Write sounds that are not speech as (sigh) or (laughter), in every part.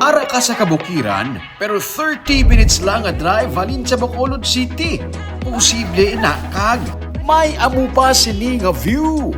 Ara ka sa kabukiran, pero 30 minutes lang a drive halin sa Bacolod City. Posible na kag. May amo pa sini nga view.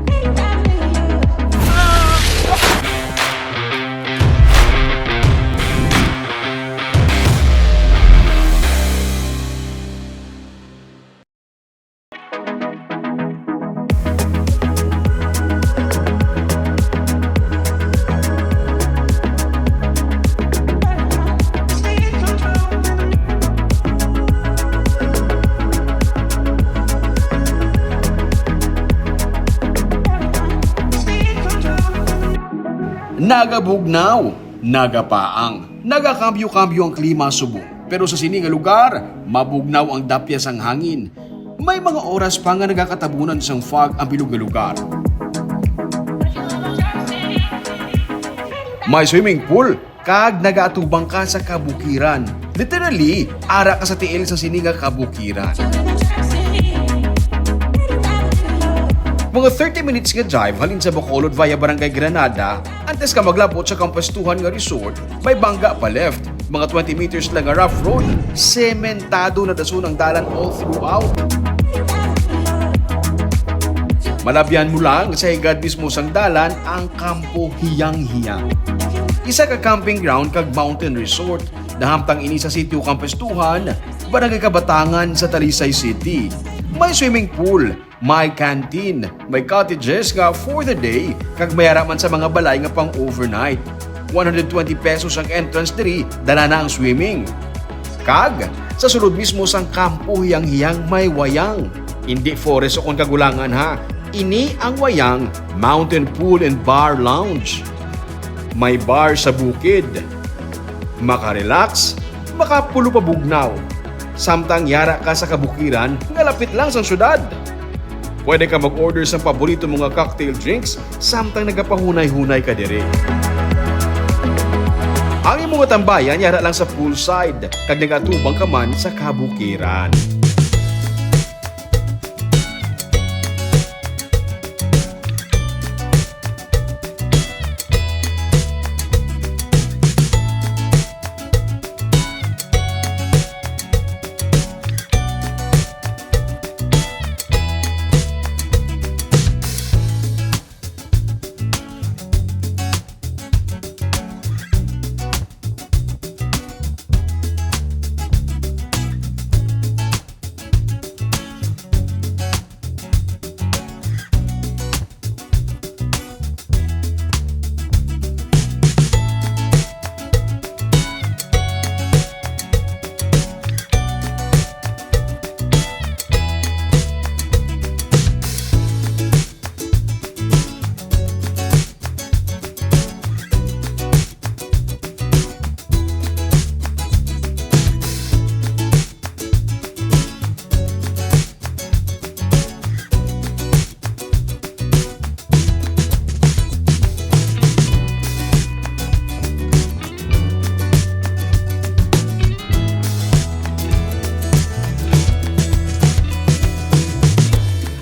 Nagabugnaw, nagapaang, nagakambyo-kambyo ang klima subo. Pero sa sini nga lugar, mabugnaw ang dapyas ang hangin. May mga oras pa nga nagakatabunan sang fog ang bilog nga lugar. May swimming pool, kag nagaatubang ka sa kabukiran. Literally, ara ka sa tiil sa sini nga kabukiran. Mga 30 minutes nga drive halin sa Bacolod via Barangay Granada, antes ka maglabot sa kampestuhan nga resort, may bangga pa left. Mga 20 meters lang nga rough road, sementado na daso ng dalan all throughout. Malabyan mo lang sa higad mismo sang dalan ang Kampo Hiyang-Hiyang. Isa ka camping ground kag mountain resort nahamtang ini sa sitio Kampestuhan, Barangay Kabatangan sa Talisay City. May swimming pool, may canteen, may cottages nga for the day kag mayara man sa mga balay nga pang overnight. 120 pesos ang entrance diri, dala na ang swimming. Kag, sa sulod mismo sang kampo hiyang-hiyang may wayang. Hindi forest o kagulangan ha. Ini ang wayang Mountain Pool and Bar Lounge. May bar sa bukid. Makarelax, makapulo pa bugnaw. Samtang yara ka sa kabukiran, nga lapit lang sa syudad. Pwede ka mag-order sa paborito mga cocktail drinks samtang nagapahunay-hunay ka dire. Ang imong tambayan yara lang sa poolside kag nagatubang ka man sa kabukiran.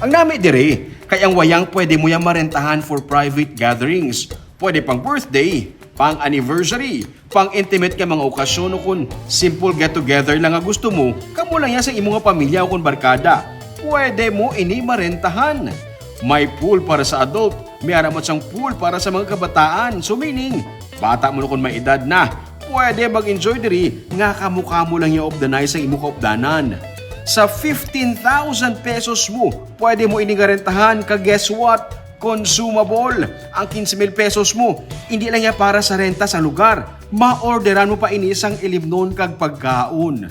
Ang nami dire, kay ang wayang pwede mo yan marentahan for private gatherings. Pwede pang birthday, pang anniversary, pang intimate ka mga okasyon o kung simple get-together lang nga gusto mo, kamo lang yan sa imong pamilya o kung barkada. Pwede mo ini marentahan. May pool para sa adult, may aramat sang pool para sa mga kabataan. So meaning, bata mo kung may edad na, pwede mag-enjoy diri nga kamukha mo lang yung night sa imo kaupdanan. Sa 15,000 pesos mo, pwede mo inigarentahan ka guess what? Consumable. Ang 15,000 pesos mo, hindi lang yan para sa renta sa lugar. Ma-orderan mo pa ini isang ilimnon kag pagkaon.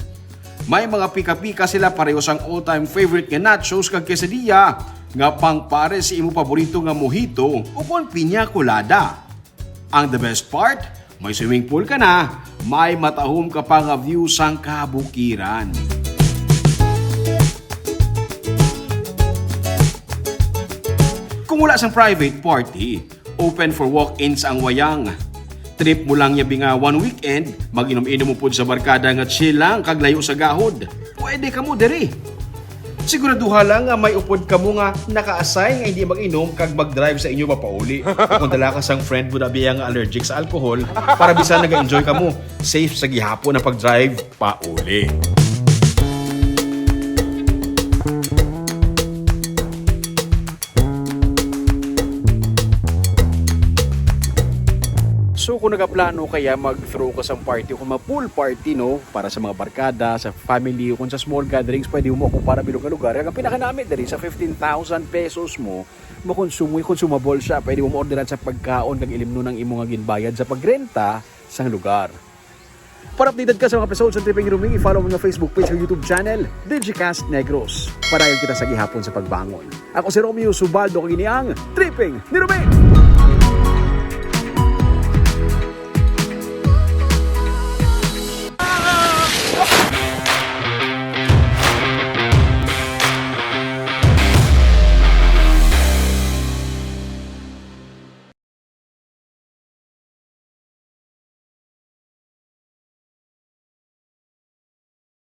May mga pika-pika sila pareho sang all-time favorite nga nachos kag quesadilla nga pang pare si imo paborito nga mojito o kung pinya colada. Ang the best part, may swimming pool ka na, may matahom ka pa nga view sang kabukiran. Wala sang private party, open for walk-ins ang wayang. Trip mo lang yabi nga one weekend, mag-inom-inom mo pud sa barkada nga chill lang kag layo sa gahod. Pwede ka mo diri. Siguraduha lang nga may upod ka mo nga naka-assign nga hindi mag-inom kag mag-drive sa inyo papauli. (laughs) Kung dala ka sang friend mo na biya nga allergic sa alcohol, para bisan nag-enjoy ka mo, safe sa gihapon na pag-drive pauli. So kung nagaplano kaya mag-throw ka sa party kung ma-pool party no para sa mga barkada, sa family kung sa small gatherings pwede mo kung para bilog na lugar. Ang pinakanamit dali sa 15,000 pesos mo makonsumo consumable siya. Pwede mo orderan sa pagkaon kag ilimno ng imo nga ginbayad sa pagrenta sa lugar. Para updated ka sa mga episodes ng Tripping Rooming, i-follow mo ng Facebook page o YouTube channel, Digicast Negros. Para kita sa gihapon sa pagbangon. Ako si Romeo Subaldo, kag ini ang Tripping ni Rooming!